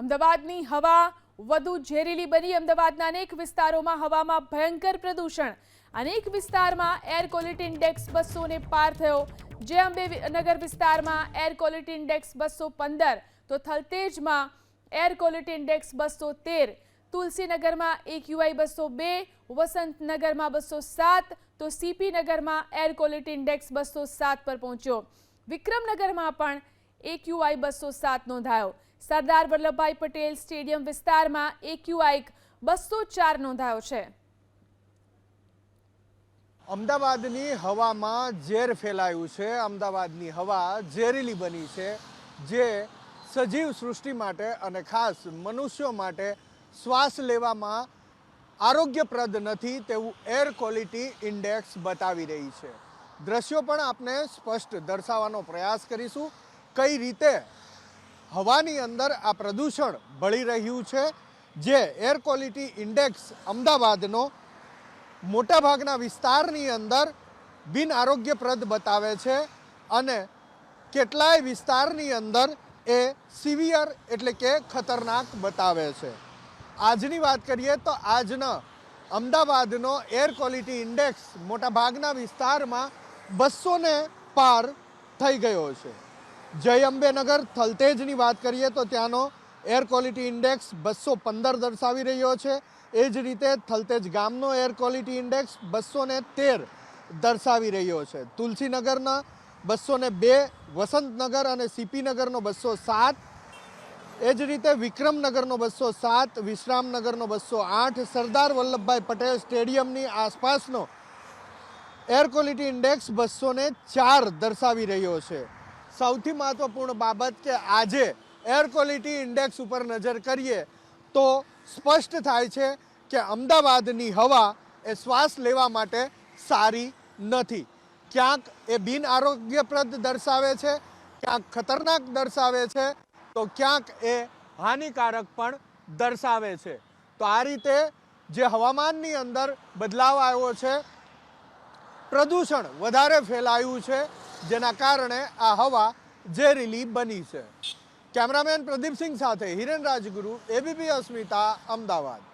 અમદાવાદની હવા વધુ ઝેરીલી બની. અમદાવાદના અનેક વિસ્તારોમાં હવામાં ભયંકર પ્રદૂષણ. અનેક વિસ્તારમાં એર ક્વોલિટી ઇન્ડેક્સ બસોને પાર થયો. જે અંબે નગર વિસ્તારમાં એર ક્વોલિટી ઇન્ડેક્સ બસો પંદર, તો થલતેજમાં એર ક્વોલિટી ઇન્ડેક્સ બસો તેર, તુલસીનગરમાં એક્યુઆઈ બસો બે, વસંતનગરમાં બસો સાત, તો સીપી નગરમાં એર ક્વોલિટી ઇન્ડેક્સ બસો સાત પર પહોંચ્યો. વિક્રમનગરમાં પણ એક યુઆઈ બસો સાત નોંધાયો. સરદાર વલ્લભભાઈ પટેલ સ્ટેડિયમ વિસ્તારમાં એક્યુઆઈક બસો ચાર નોંધાયો છે. અમદાવાદની હવામાં ઝેર ફેલાયું છે. અમદાવાદની હવા ઝેરીલી બની છે, જે સજીવ સૃષ્ટિ માટે અને ખાસ મનુષ્યો માટે શ્વાસ લેવામાં આરોગ્યપ્રદ નથી તેવું એર ક્વોલિટી ઇન્ડેક્સ બતાવી રહી છે. દ્રશ્યો પણ આપણે સ્પષ્ટ દર્શાવવાનો પ્રયાસ કરીશું. કઈ રીતે હવાની અંદર આ પ્રદૂષણ ભળી રહ્યું છે, જે એર ક્વોલિટી ઇન્ડેક્સ અમદાવાદનો મોટાભાગના વિસ્તારની અંદર બિન આરોગ્યપ્રદ બતાવે છે અને કેટલાય વિસ્તારની અંદર એ સિવિયર એટલે કે ખતરનાક બતાવે છે. આજની વાત કરીએ તો આજના અમદાવાદનો એર ક્વોલિટી ઇન્ડેક્સ મોટાભાગના વિસ્તારમાં બસોને પાર થઈ ગયો છે. જય અંબેનગર, થલતેજની વાત કરીએ તો ત્યાંનો એર ક્વોલિટી ઇન્ડેક્સ બસો પંદર દર્શાવી રહ્યો છે. એ જ રીતે થલતેજ ગામનો એર ક્વોલિટી ઇન્ડેક્સ બસો તેર દર્શાવી રહ્યો છે. તુલસીનગરના બસો બે, વસંતનગર અને સીપીનગરનો બસો સાત, એ જ રીતે વિક્રમનગરનો બસો સાત, વિશ્રામનગરનો બસો આઠ, સરદાર વલ્લભભાઈ પટેલ સ્ટેડિયમની આસપાસનો એર ક્વોલિટી ઇન્ડેક્સ બસો ચાર દર્શાવી રહ્યો છે. સૌથી મહત્વપૂર્ણ બાબત કે આજે એર ક્વોલિટી ઇન્ડેક્સ ઉપર નજર કરીએ તો સ્પષ્ટ થાય છે કે અમદાવાદની હવા એ શ્વાસ લેવા માટે સારી નથી. ક્યાંક એ બિન આરોગ્યપ્રદ દર્શાવે છે, ક્યાંક ખતરનાક દર્શાવે છે, તો ક્યાંક એ હાનિકારક પણ દર્શાવે છે. તો આ રીતે જે હવામાનની અંદર બદલાવ આવ્યો છે પ્રદૂષણ વધારે ફેલાયું છે, જેના કારણે આ હવા ઝેરીલી બની છે. કેમેરામેન પ્રદીપસિંહ સાથે હિરેન રાજગુરુ, એબીપી અસ્મિતા, અમદાવાદ.